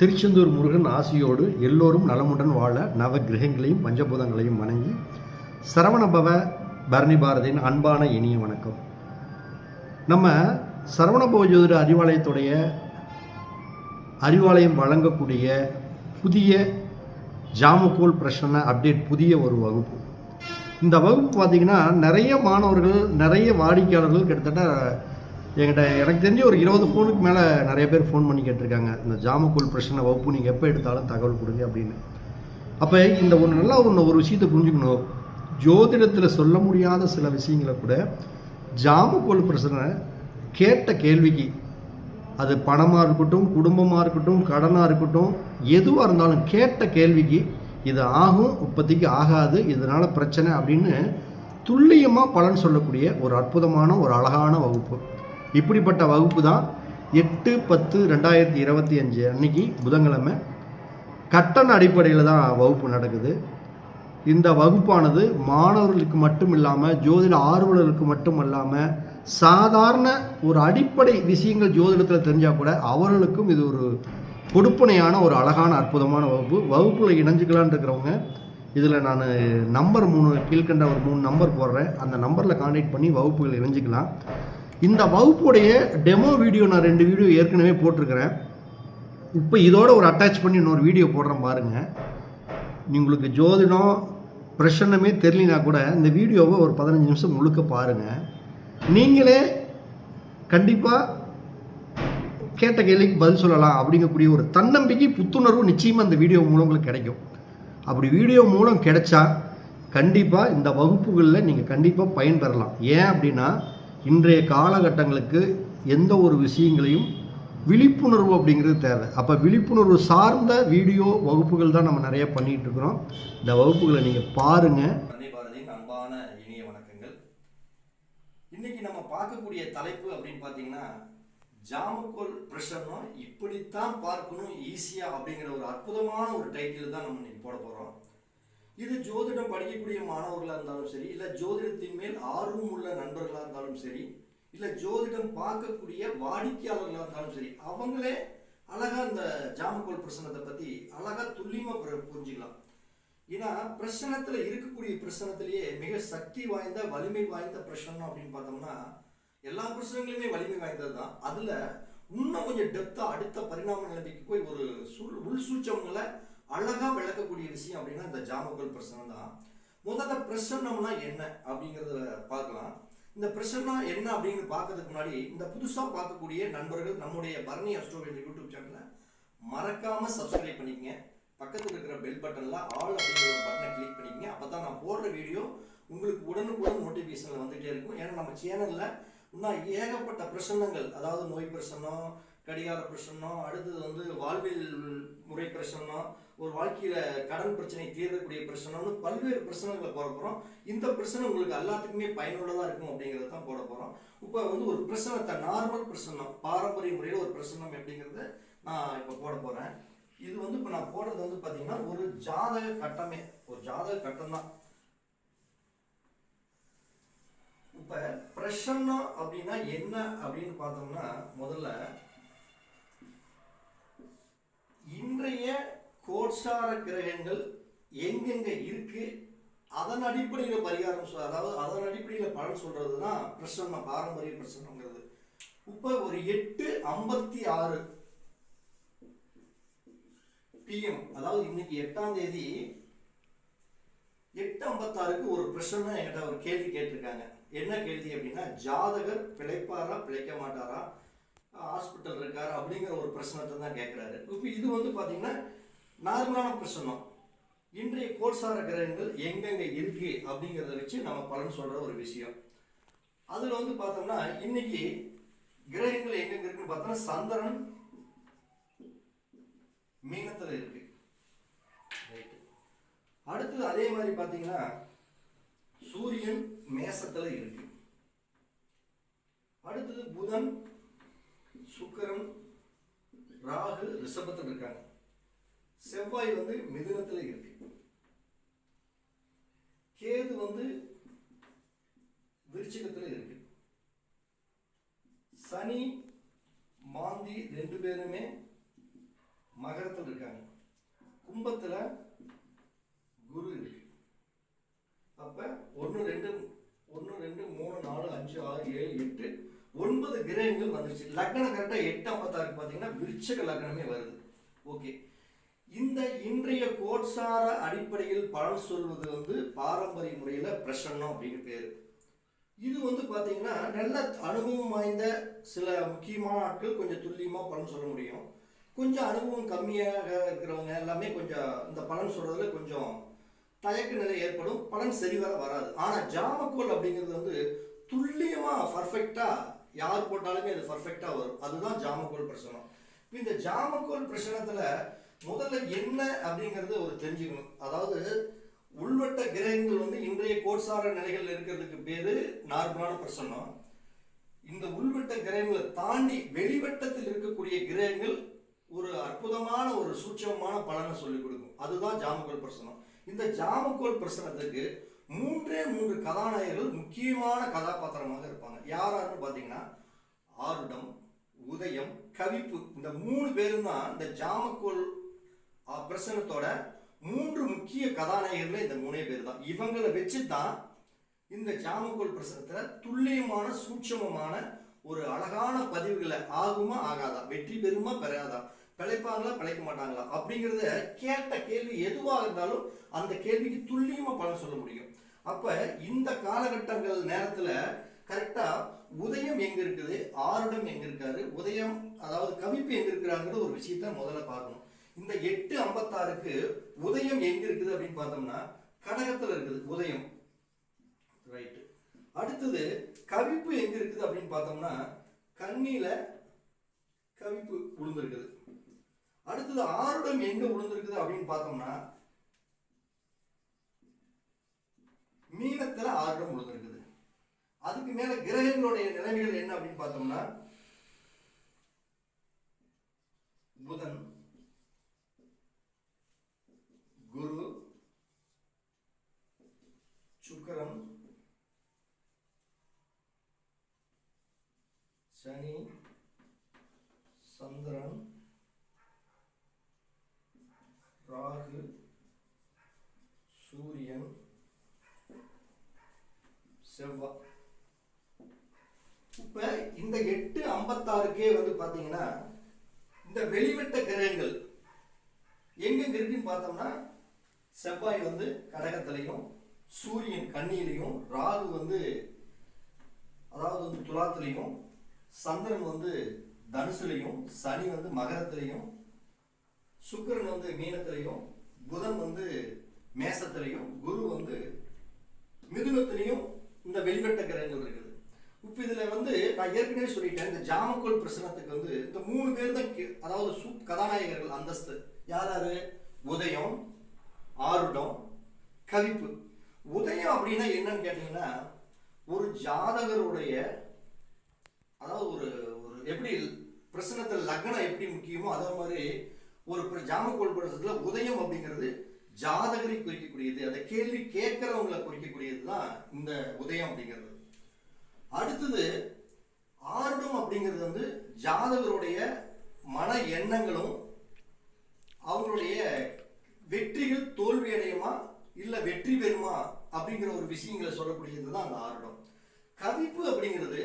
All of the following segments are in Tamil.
திருச்செந்தூர் முருகன் ஆசியோடு எல்லோரும் நலமுடன் வாழ நவ கிரகங்களையும் பஞ்சபூதங்களையும் வணங்கி சரவணபவ பரணி பாரதியின் அன்பான இனிய வணக்கம். நம்ம சரவணபவ ஜோதிட அறிவாலயத்துடைய அறிவாலயம் வழங்கக்கூடிய புதிய ஜாமக்கோல் பிரச்சனை அப்டேட் புதிய ஒரு வகுப்பு. இந்த வகுப்பு பார்த்திங்கன்னா நிறைய மாணவர்கள் நிறைய வாடிக்கையாளர்கள் கிட்டத்தட்ட என்கிட்ட எனக்கு தெரிஞ்சு ஒரு இருபது ஃபோனுக்கு மேலே நிறைய பேர் ஃபோன் பண்ணி கேட்டிருக்காங்க. இந்த ஜாமக்கோல் பிரச்சனை வகுப்பு நீங்கள் எப்போ எடுத்தாலும் தகவல் கொடுங்க அப்படின்னு. அப்போ இந்த ஒன்று நல்லா ஒன்று ஒரு விஷயத்தை புரிஞ்சுக்கணும். ஜோதிடத்தில் சொல்ல முடியாத சில விஷயங்களை கூட ஜாமக்கோல் பிரச்சனை கேட்ட கேள்விக்கு அது பணமாக இருக்கட்டும் குடும்பமாக இருக்கட்டும் கடனாக இருக்கட்டும் எதுவாக இருந்தாலும் கேட்ட கேள்விக்கு இது ஆகும் இப்போதைக்கு ஆகாது இதனால் பிரச்சனை அப்படின்னு துல்லியமாக பலன் சொல்லக்கூடிய ஒரு அற்புதமான ஒரு அழகான வகுப்பு. இப்படிப்பட்ட வகுப்பு தான் எட்டு பத்து ரெண்டாயிரத்தி இருபத்தி அஞ்சு அன்னைக்கு புதன்கிழமை. கட்டண அடிப்படையில் தான் வகுப்பு நடக்குது. இந்த வகுப்பானது மாணவர்களுக்கு மட்டும் இல்லாமல் ஜோதிட ஆர்வலர்களுக்கு மட்டும் இல்லாமல் சாதாரண ஒரு அடிப்படை விஷயங்கள் ஜோதிடத்தில் தெரிஞ்சால் கூட அவர்களுக்கும் இது ஒரு கொடுப்பனையான ஒரு அழகான அற்புதமான வகுப்பு. வகுப்பில் இணைஞ்சுக்கலான்னு இருக்கிறவங்க இதில் நான் நம்பர் மூணு கீழ்கண்ட ஒரு மூணு நம்பர் போடுறேன். அந்த நம்பரில் கான்டாக்ட் பண்ணி வகுப்புகள் இணைஞ்சிக்கலாம். இந்த வகுப்புடைய டெமோ வீடியோ நான் ரெண்டு வீடியோ ஏற்கனவே போட்டிருக்கிறேன். இப்போ இதோட ஒரு அட்டாச் பண்ணி இன்னொரு வீடியோ போடுறேன் பாருங்கள் உங்களுக்கு ஜோதிடம் பிரச்சனமே தெரியலனா கூட இந்த வீடியோவை ஒரு பதினஞ்சு நிமிஷம் முழுக்க பாருங்கள் நீங்களே கண்டிப்பாக கேட்ட கேள்விக்கு பதில் சொல்லலாம் அப்படிங்கக்கூடிய ஒரு தன்னம்பிக்கை புத்துணர்வு நிச்சயமாக இந்த வீடியோ மூலம் உங்களுக்கு கிடைக்கும். அப்படி வீடியோ மூலம் கிடைச்சா கண்டிப்பாக இந்த வகுப்புகளில் நீங்கள் கண்டிப்பாக பயன்பெறலாம். ஏன் அப்படின்னா இன்றைய காலகட்டங்களுக்கு எந்த ஒரு விஷயங்களையும் விழிப்புணர்வு அப்படிங்கிறது தேவை. அப்போ விழிப்புணர்வு சார்ந்த வீடியோ வகுப்புகள் தான் நம்ம நிறைய பண்ணிகிட்டு இருக்கிறோம். இந்த வகுப்புகளை நீங்கள் பாருங்கள் பரணி பாரதியின் அன்பான இனிய வணக்கங்கள். இன்னைக்கு நம்ம பார்க்கக்கூடிய தலைப்பு அப்படின்னு பார்த்தீங்கன்னா ஜாமக்கோல் பிரஷர்னா இப்படித்தான் பார்க்கணும் ஈஸியாக அப்படிங்கிற ஒரு அற்புதமான ஒரு டைட்டில் தான் நம்ம இன்னைக்கு போட போகிறோம் இது ஜோதிடம் படிக்கக்கூடிய மாணவர்களாக இருந்தாலும் சரி இல்லை ஜோதிடத்தின் மேல் ஆர்வம் உள்ள நண்பர்களாக இருந்தாலும் சரி இல்லை ஜோதிடம் பார்க்கக்கூடிய வாடிக்கையாளர்களாக இருந்தாலும் சரி அவங்களே அழகாக இந்த ஜாமக்கோல் பிரசனத்தை பற்றி அழகாக துல்லியமாக புரிஞ்சுக்கலாம். ஏன்னா பிரசனத்தில் இருக்கக்கூடிய பிரசனத்திலேயே மிக சக்தி வாய்ந்த வலிமை வாய்ந்த பிரசனம் அப்படின்னு பார்த்தோம்னா எல்லா பிரசனங்களுமே வலிமை வாய்ந்தது தான் அதில் இன்னும் கொஞ்சம் டெப்த்தாக அடுத்த பரிணாம நிலைமைக்கு போய் ஒரு சுள் உள் சூச்சங்களை அழகாக விளக்கக்கூடிய விஷயம் அப்படின்னா இந்த ஜாமக்கோல் பிரசனம் தான். முதல்ல பிரசன்னம்னா என்ன அப்படிங்கிறத பார்க்கலாம். இந்த பிரசன்னம் என்ன அப்படின்னு பார்க்கறதுக்கு முன்னாடி இந்த புதுசாக பார்க்கக்கூடிய நண்பர்கள் நம்முடைய பரணி அஸ்ட்ரோ என்ற யூடியூப் சேனலை மறக்காமல் சப்ஸ்கிரைப் பண்ணிக்கங்க. பக்கத்தில் இருக்கிற பெல் பட்டனில் ஆல் அப்படிங்கிற ஒரு பட்டனை கிளிக் பண்ணிக்கங்க. அப்பதான் நான் போடுற வீடியோ உங்களுக்கு உடனுக்குடன் நோட்டிஃபிகேஷனில் வந்துகிட்டே இருக்கும். ஏன்னா நம்ம சேனலில் இன்னும் ஏகப்பட்ட பிரசன்னங்கள் அதாவது நோய் பிரசன்னம் கடிகார பிரசன்னம் அடுத்தது வந்து வாழ்வியல் முறை பிரசன்னம் ஒரு வாழ்க்கையில கடன் பிரச்சனை தீரக்கூடிய பிரச்சனைன்னு பல்வேறு பிரச்சனைகளை போட போறோம். இந்த பிரச்சனை உங்களுக்கு எல்லாத்துக்குமே பயனுள்ளதா இருக்கும் அப்படிங்கறத தான் போட போறோம். இப்போ வந்து ஒரு பிரச்சனத்தை நார்மல் பிரச்சனம் பாரம்பரிய முறையில் ஒரு பிரச்சனம் அப்படிங்கிறத நான் இப்போ போட போறேன். இது வந்து இப்போ நான் போடுறது வந்து பாத்தீங்கன்னா ஒரு ஜாதக கட்டமே ஒரு ஜாதக கட்டம் தான். இப்ப பிரசன்னம் அப்படின்னா என்ன அப்படின்னு பார்த்தோம்னா முதல்ல இன்றைய கோட்சார கிரகங்கள் எங்கெங்க இருக்கு அதன் அடிப்படையில் பரிகாரம் சொல் அதாவது அதன் அடிப்படையில் பலன் சொல்றது தான் பிரசன்ன பாரம்பரிய பிரசன்னங்கிறது இப்போ ஒரு எட்டு ஐம்பத்தி ஆறு பிஎம் அதாவது இன்னைக்கு எட்டாம் தேதி எட்டு ஐம்பத்தாறுக்கு ஒரு பிரச்சனை என்கிட்ட ஒரு கேள்வி கேட்டிருக்காங்க. என்ன கேள்வி அப்படின்னா ஜாதகர் பிழைப்பாரா பிழைக்க மாட்டாரா? ஹாஸ்பிட்டல் இருக்கார் அப்படிங்கிற ஒரு பிரச்சனத்தை தான் கேட்குறாரு இப்போ இது வந்து பார்த்தீங்கன்னா நார்மலான பிரச்சனம் இன்றைய கோட்சார கிரகங்கள் எங்கெங்க இருக்கு அப்படிங்கிறத வச்சு நம்ம பலன் சொல்ற ஒரு விஷயம். அதுல வந்து பார்த்தோம்னா இன்னைக்கு கிரகங்கள் எங்கெங்க இருக்குன்னு பார்த்தோம்னா சந்திரன் மீனத்துல இருக்கு. அடுத்தது அதே மாதிரி பார்த்தீங்கன்னா சூரியன் மேசத்துல இருக்கு. அடுத்தது புதன் சுக்கரன் ராகு ரிஷபத்தில் இருக்காங்க. செவ்வாய் வந்து மிதுனத்தில் இருக்கு. கேது வந்து விருச்சிகத்தில் இருக்கு. சனி மாந்தி ரெண்டு பேருமே மகரத்தில் இருக்காங்க. கும்பத்தில் குரு இருக்கு. அப்போ ஒன்று ரெண்டு ஒன்று ரெண்டு மூணு நாலு அஞ்சு ஆறு ஏழு எட்டு ஒன்பது கிரகங்கள் வந்துருச்சு. லக்னம் கரெக்டாக எட்டாம் பத்தாருக்கு பார்த்தீங்கன்னா விருச்சக லக்னமே வருது. ஓகே இந்த இன்றைய கோட்சார அடிப்படையில் பலன் சொல்வது வந்து பாரம்பரிய முறையில் பிரசன்னம் அப்படின்னு பேர். இது வந்து பார்த்தீங்கன்னா நல்ல அனுபவம் வாய்ந்த சில முக்கியமான ஆட்கள் கொஞ்சம் துல்லியமாக பலன் சொல்ல முடியும். கொஞ்சம் அனுபவம் கம்மியாக இருக்கிறவங்க எல்லாமே கொஞ்சம் இந்த பலன் சொல்றதுல கொஞ்சம் தயக்க நிலை ஏற்படும் பலன் சரிவர வராது. ஆனால் ஜாமக்கோல் அப்படிங்கிறது வந்து துல்லியமாக பர்ஃபெக்டாக யார் போட்டாலுமே அது பர்ஃபெக்டாக வரும். அதுதான் ஜாமக்கோல் பிரசனம் இப்போ இந்த ஜாமக்கோல் பிரசனத்தில் முதல்ல என்ன அப்படிங்கிறது ஒரு தெரிஞ்சுக்கணும். அதாவது உள்வட்ட கிரகங்கள் வந்து இன்றைய கோட்சார நிலைகள் இருக்கிறதுக்கு பேரு நார்மலான பிரசன்னம் இந்த உள்வட்ட கிரகங்களை தாண்டி வெளிவட்டத்தில் இருக்கக்கூடிய கிரகங்கள் ஒரு அற்புதமான ஒரு சூட்சமமான பலனை சொல்லிக் கொடுக்கும். அதுதான் ஜாமக்கோல் பிரசனம் இந்த ஜாமக்கோல் பிரசனத்துக்கு மூன்றே மூன்று கதாநாயகர்கள் முக்கியமான கதாபாத்திரமாக இருப்பாங்க. யாராருன்னு பார்த்தீங்கன்னா ஆருடம் உதயம் கவிப்பு இந்த மூணு பேரும் தான் இந்த ஜாமக்கோல் பிரசனத்தோட மூன்று முக்கிய கதாநாயகர்கள் இந்த மூணே பேர் தான் இவங்களை வச்சு தான் இந்த ஜாமக்கோல் பிரசனத்தில் துல்லியமான சூட்சமமான ஒரு அழகான பதிவுகளை ஆகுமா ஆகாதா? வெற்றி பெறுமா பெறாதா? பிழைப்பாங்களா பிழைக்க மாட்டாங்களா? அப்படிங்கிறத கேட்ட கேள்வி எதுவாக இருந்தாலும் அந்த கேள்விக்கு துல்லியமாக பலன் சொல்ல முடியும். அப்போ இந்த காலகட்டங்கள் நேரத்தில் கரெக்டாக உதயம் எங்கே இருக்குது? ஆருடம் எங்கே இருக்காரு? உதயம் அதாவது கவிப்பு எங்கே இருக்கிறாங்கிற ஒரு விஷயத்த முதல்ல பார்க்கணும். இந்த எட்டு ஐம்பத்தாறுக்கு உதயம் எங்க இருக்குது அப்படின்னு பார்த்தோம்னா கடகத்துல இருக்குது உதயம். ரைட்டு அடுத்தது கவிப்பு எங்க இருக்குது அப்படின்னு பார்த்தோம்னா கண்ணில கவிப்பு விழுந்திருக்குது அடுத்தது ஆருடம் எங்க விழுந்திருக்குது அப்படின்னு பார்த்தோம்னா மீனத்துல ஆருடம் விழுந்திருக்குது அதுக்கு மேல கிரகங்களுடைய நிலைமைகள் என்ன அப்படின்னு பார்த்தோம்னா புதன் குரு சுக்கிரன் சனி சந்திரன் ராகு சூரியன் செவ்வாய் இப்ப இந்த எட்டு ஐம்பத்தாறுக்கே வந்து பாத்தீங்கன்னா இந்த வெளிவட்ட கிரகங்கள் எங்கெங்க இருக்குன்னு பார்த்தோம்னா செவ்வாய் வந்து கடகத்திலையும் சூரியன் கண்ணியிலையும் ராகு வந்து அதாவது வந்து துலாத்திலையும் சந்திரன் வந்து தனுசுலையும் சனி வந்து மகரத்திலையும் சுக்கிரன் வந்து மீனத்திலையும் புதன் வந்து மேசத்திலையும் குரு வந்து மிதுனத்திலையும் இந்த வெளிவட்ட கிரகங்கள் இருக்குது. இப்போ இதில் வந்து நான் ஏற்கனவே சொல்லிட்டேன் இந்த ஜாமக்கோல் பிரசனத்துக்கு வந்து இந்த மூணு பேர் தான் அதாவது சு கதாநாயகர்கள் அந்தஸ்து. யார் யார் உதயம் ஆருடம் கவிப்பு. உதயம் அப்படின்னா என்னன்னு கேட்டீங்கன்னா ஒரு ஜாதகருடைய அதாவது ஒரு ஒரு எப்படி பிரசனத்தில் லக்னம் எப்படி முக்கியமோ அதே மாதிரி ஒரு ஜாமக்கோள் ஜாமக்கோல் பிரசனத்தில் உதயம் அப்படிங்கிறது ஜாதகரை குறிக்கக்கூடியது அதை கேள்வி கேட்கிறவங்களை குறிக்கக்கூடியது தான் இந்த உதயம் அப்படிங்கிறது. அடுத்தது ஆர்வம் அப்படிங்கிறது வந்து ஜாதகருடைய மன எண்ணங்களும் அவங்களுடைய வெற்றிகள் தோல்வி அடையுமா இல்லை வெற்றி பெறுமா அப்படிங்கிற ஒரு விஷயங்களை சொல்லக்கூடியது தான் அந்த ஆர்வம். கவிப்பு அப்படிங்கிறது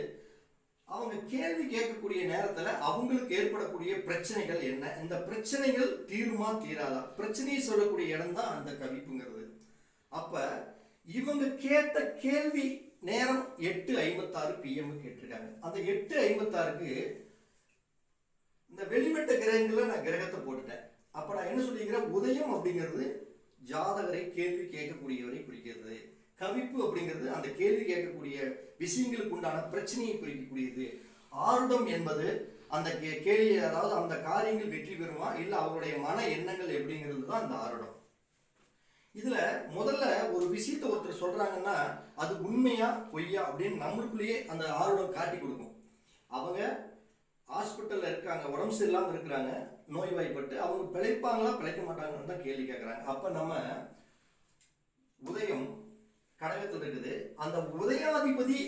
அவங்க கேள்வி கேட்கக்கூடிய நேரத்துல அவங்களுக்கு ஏற்படக்கூடிய பிரச்சனைகள் என்ன? இந்த பிரச்சனைகள் தீருமா தீராதா? பிரச்சனையை சொல்லக்கூடிய இடம் தான் அந்த கவிப்புங்கிறது. அப்ப இவங்க கேட்ட கேள்வி நேரம் எட்டு ஐம்பத்தாறு பிஎம் கேட்டிருக்காங்க. அந்த எட்டு ஐம்பத்தாறுக்கு இந்த வெளிவட்ட கிரகங்களில் நான் கிரகத்தை போட்டுட்டேன். அப்ப நான் என்ன சொல்லிக்கிறேன்? உதயம் அப்படிங்கிறது ஜாதகரை கேள்வி கேட்கக்கூடியவரை குறிக்கிறது. கவிப்பு அப்படிங்கிறது அந்த கேள்வி கேட்கக்கூடிய விஷயங்களுக்கு உண்டான பிரச்சனையை குறிக்கக்கூடியது. ஆருடம் என்பது அந்த கே- கேள்வி அதாவது அந்த காரியங்கள் வெற்றி பெறுமா இல்லை அவருடைய மன எண்ணங்கள் எப்படிங்கிறது தான் அந்த ஆருடம். இதுல முதல்ல ஒரு விஷயத்தை ஒருத்தர் சொல்றாங்கன்னா அது உண்மையா பொய்யா அப்படின்னு நம்மளுக்குள்ளேயே அந்த ஆர்வம் காட்டி கொடுக்கும். அவங்க ஹாஸ்பிட்டல்ல இருக்காங்க உடம்பு சரியில்லாம இருக்கிறாங்க நோய்வாய்ப்பட்டு அவங்க பிழைப்பாங்களா பிழைக்க மாட்டாங்கன்னு தான் கேள்வி கேட்குறாங்க அப்ப நம்ம உதயம் கடகத்தில் இருக்குது அந்த உதயாதிபதி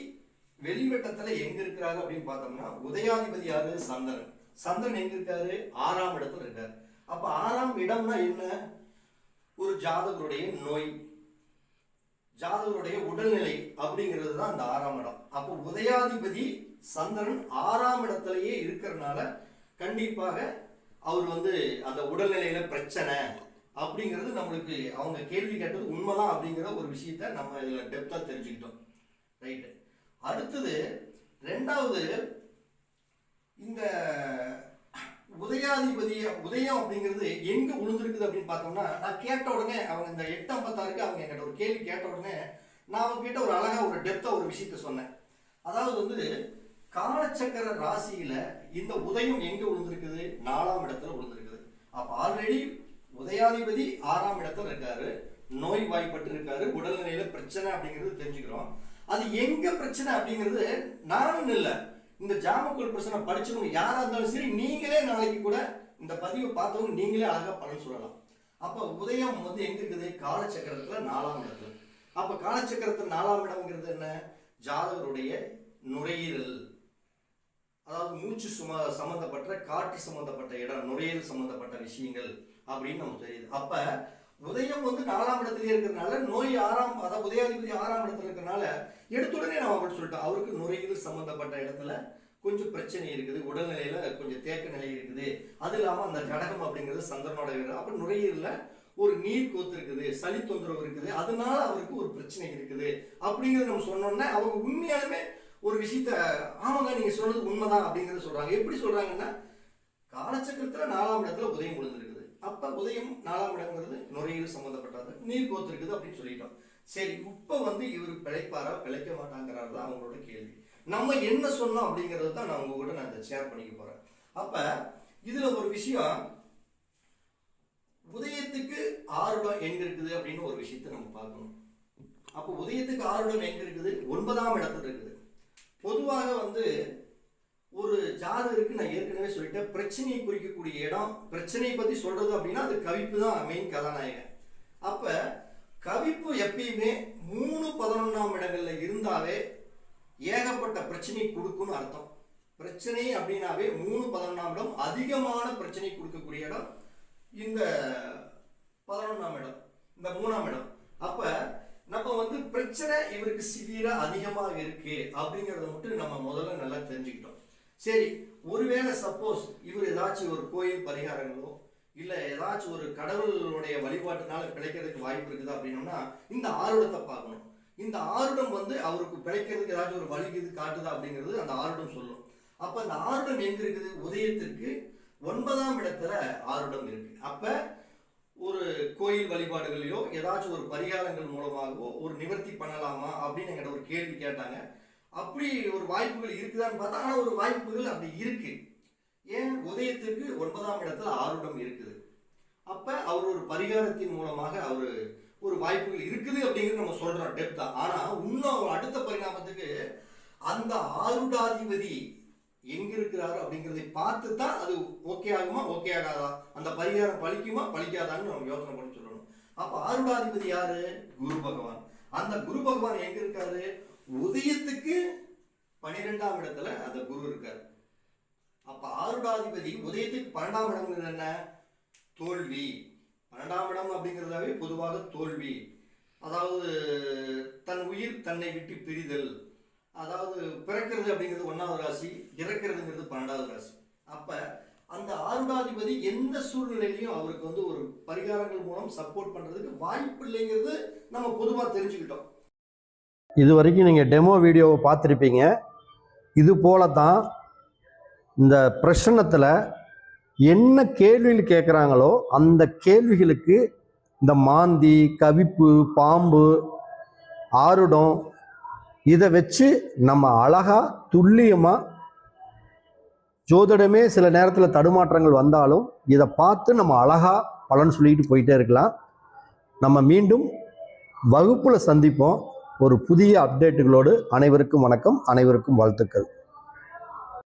வெளிவட்டத்துல எங்க இருக்கிறாரு அப்படின்னு பார்த்தோம்னா உதயாதிபதி யாரு? சந்திரன். சந்திரன் எங்க இருக்காரு? ஆறாம் இடத்துல இருக்காரு. அப்ப ஆறாம் இடம்னா என்ன? ஒரு ஜாதகருடைய நோய். ஜாதகருடைய உடல்நிலை அப்படிங்கிறது தான் அந்த ஆறாம் இடம். அப்போ உதயாதிபதி சந்திரன் ஆறாம் இடத்துலயே இருக்கிறனால கண்டிப்பாக அவர் வந்து அந்த உடல்நிலையில பிரச்சனை. அப்படிங்கிறது நம்மளுக்கு அவங்க கேள்வி கேட்டது உண்மைதான் அப்படிங்கிற ஒரு விஷயத்த நம்ம இதில் டெப்த்தாக தெரிஞ்சுக்கிட்டோம். ரைட்டு அடுத்தது ரெண்டாவது இந்த உதயாதிபதி உதயம் அப்படிங்கிறது எங்கே விழுந்திருக்குது அப்படின்னு பார்த்தோம்னா நான் கேட்ட உடனே அவங்க இந்த எட்டு ஐம்பத்தாறுக்கு அவங்க என்கிட்ட ஒரு கேள்வி கேட்ட உடனே நான் அவங்ககிட்ட ஒரு அழகாக ஒரு டெப்த்தாக ஒரு விஷயத்த சொன்னேன். அதாவது வந்து காலச்சக்கர ராசியில் இந்த உதயம் எங்கே விழுந்திருக்குது நாலாம் இடத்துல விழுந்திருக்குது அப்போ ஆல்ரெடி உதயாதிபதி ஆறாம் இடத்துல இருக்காரு. நோய் வாய்ப்பட்டு இருக்காரு உடல்நிலையில பிரச்சனை அப்படிங்கிறது தெரிஞ்சுக்கிறோம். அது எங்க பிரச்சனை அப்படிங்கிறது நானும் இல்லை. இந்த ஜாமக்குள் பிரச்சனை படிச்சவங்க யாரா இருந்தாலும் சரி நீங்களே நாளைக்கு கூட இந்த பதிவை பார்த்தவங்க நீங்களே அழகா பலன் சொல்லலாம். அப்ப உதயம் வந்து எங்க இருக்குது? காலச்சக்கரத்துல நாலாம் இடத்துல. அப்ப காலச்சக்கரத்துல நாலாம் இடம்ங்கிறது என்ன? ஜாதகருடைய நுரையீரல். அதாவது மூச்சு சும சம்பந்தப்பட்ட காற்று சம்பந்தப்பட்ட இடம் நுரையீரல் சம்பந்தப்பட்ட விஷயங்கள். அப்படின்னு நமக்கு தெரியுது. அப்ப உதயம் வந்து நாலாம் இடத்துல இருக்கிறதுனால நோய் ஆறாம் அதாவது உதயாதிபதி ஆறாம் இடத்துல இருக்கிறனால எடுத்த உடனே நம்ம அப்படி சொல்லிட்டோம். அவருக்கு நுரையீரல் சம்பந்தப்பட்ட இடத்துல கொஞ்சம் பிரச்சனை இருக்குது உடல்நிலையில கொஞ்சம் தேக்க நிலை இருக்குது. அது இல்லாம அந்த கடகம் அப்படிங்கிறது சந்திரனோட வீடு. அப்ப நுரையீரல ஒரு நீர் கோத்து இருக்குது சளி தொந்தரவு இருக்குது. அதனால அவருக்கு ஒரு பிரச்சனை இருக்குது. அப்படிங்கிறத நம்ம சொன்னோம்னா அவங்க உண்மையாலுமே ஒரு விஷயத்த ஆமாங்க நீங்க சொன்னது உண்மைதான் அப்படிங்கறத சொல்றாங்க. எப்படி சொல்றாங்கன்னா காலச்சக்கரத்துல நாலாம் இடத்துல உதயம் விழுந்துருக்கு. அப்ப உதயம் நாலாம் இடங்கிறது நுரையீரல் சம்மந்தப்பட்டது நீர் கோத்திருக்குது அப்படின்னு சொல்லிட்டோம். சரி இப்ப வந்து இவர் பிழைப்பாரா பிழைக்க மாட்டாங்கிறாரு தான் அவங்களோட கேள்வி. நம்ம என்ன சொன்னோம் அப்படிங்கிறது தான் நான் உங்ககிட்ட நான் இதை ஷேர் பண்ணிக்க போறேன். அப்ப இதுல ஒரு விஷயம் உதயத்துக்கு ஆறுடம் எங்க இருக்குது அப்படின்னு ஒரு விஷயத்தை நம்ம பார்க்கணும். அப்போ உதயத்துக்கு ஆறுடம் எங்க இருக்குது? ஒன்பதாம் இடத்துல இருக்குது. பொதுவாக வந்து ஒரு ஜாதகருக்கு நான் ஏற்கனவே சொல்லிட்டேன் பிரச்சனையை குறிக்கக்கூடிய இடம் பிரச்சனையை பத்தி சொல்றது அப்படின்னா அது கவிப்பு தான் மெயின் கதாநாயகன். அப்ப கவிப்பு எப்பயுமே மூணு பதினொன்றாம் இடங்கள்ல இருந்தாவே ஏகப்பட்ட பிரச்சனை கொடுக்கும்னு அர்த்தம். பிரச்சனை அப்படின்னாவே மூணு பதினொன்றாம் இடம் அதிகமான பிரச்சனை கொடுக்கக்கூடிய இடம் இந்த பதினொன்றாம் இடம் இந்த மூணாம் இடம். அப்ப நம்ம வந்து பிரச்சனை இவருக்கு சிவியரா அதிகமாக இருக்கு அப்படிங்கறத மட்டும் நம்ம முதல்ல நல்லா தெரிஞ்சுக்கிட்டோம். சரி ஒருவேளை சப்போஸ் இவர் ஏதாச்சும் ஒரு கோயில் பரிகாரங்களோ இல்லை ஏதாச்சும் ஒரு கடவுளுடைய வழிபாட்டினால பிழைக்கிறதுக்கு வாய்ப்பு இருக்குது அப்படின்னோம்னா இந்த ஆருடத்தை பார்க்கணும். இந்த ஆருடம் வந்து அவருக்கு பிழைக்கிறதுக்கு ஏதாச்சும் ஒரு வழி இது காட்டுதா அப்படிங்கிறது அந்த ஆருடம் சொல்லும். அப்போ அந்த ஆருடம் எங்க இருக்குது? உதயத்திற்கு ஒன்பதாம் இடத்துல ஆருடம் இருக்கு. அப்போ ஒரு கோயில் வழிபாடுகளையோ ஏதாச்சும் ஒரு பரிகாரங்கள் மூலமாகவோ ஒரு நிவர்த்தி பண்ணலாமா அப்படின்னு எங்கிட்ட ஒரு கேள்வி கேட்டாங்க. அப்படி ஒரு வாய்ப்புகள் இருக்குதான்னு பார்த்தா ஆனால் ஒரு வாய்ப்புகள் அப்படி இருக்கு. ஏன்? உதயத்திற்கு ஒன்பதாம் இடத்துல ஆருடம் இருக்குது. அப்போ அவர் ஒரு பரிகாரத்தின் மூலமாக அவர் ஒரு வாய்ப்புகள் இருக்குது அப்படிங்கிறது நம்ம சொல்கிறோம் டெப்தா ஆனால் இன்னும் அடுத்த பரிணாமத்துக்கு அந்த ஆருடாதிபதி எங்க இருக்கிறாரு அப்படிங்கிறதை பார்த்து தான் அது ஓகே ஆகுமா? ஓகே ஆகாதா? அந்த பரிகாரம் பலிக்குமா பலிக்காதான்னு நம்ம யோசனை பண்ணி சொல்லணும். அப்போ ஆருடாதிபதி யாரு? குரு பகவான். அந்த குரு பகவான் எங்க இருக்காரு? உதயத்துக்கு பனிரெண்டாம் இடத்துல அந்த குரு இருக்கார். அப்ப ஆருடாதிபதி உதயத்துக்கு பன்னெண்டாம் இடம்ங்கிறது என்ன? தோல்வி. பன்னெண்டாம் இடம் அப்படிங்கிறதாவே பொதுவாக தோல்வி. அதாவது தன் உயிர் தன்னை விட்டு பிரிதல். அதாவது பிறக்கிறது அப்படிங்கிறது ஒன்றாவது ராசி இறக்கிறதுங்கிறது பன்னெண்டாவது ராசி. அப்போ அந்த ஆருடாதிபதி எந்த சூழ்நிலையிலையும் அவருக்கு வந்து ஒரு பரிகாரங்கள் மூலம் சப்போர்ட் பண்ணுறதுக்கு வாய்ப்பு இல்லைங்கிறது நம்ம பொதுவாக தெரிஞ்சுக்கிட்டோம். இது வரைக்கும் நீங்கள் டெமோ வீடியோவை பார்த்துருப்பீங்க. இது போல தான் இந்த பிரச்சனத்தில் என்ன கேள்விகள் கேட்குறாங்களோ அந்த கேள்விகளுக்கு இந்த மாந்தி கவிப்பு பாம்பு ஆருடம் இதை வச்சு நம்ம அழகாக துல்லியமாக ஜோதிடமே சில நேரத்தில் தடுமாற்றங்கள் வந்தாலும் இதை பார்த்து நம்ம அழகாக பலன் சொல்லிட்டு போயிட்டே இருக்கலாம். நம்ம மீண்டும் வகுப்பில் சந்திப்போம். ஒரு புதிய அப்டேட்டுகளோடு அனைவருக்கும் வணக்கம் அனைவருக்கும் வாழ்த்துக்கள்.